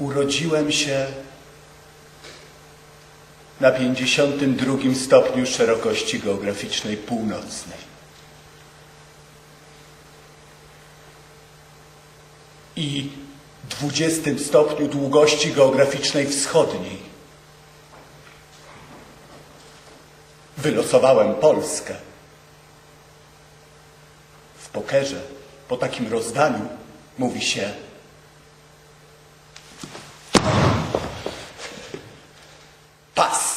Urodziłem się na 52 stopniu szerokości geograficznej północnej. I 20 stopniu długości geograficznej wschodniej. Wylosowałem Polskę. W pokerze po takim rozdaniu mówi się paz.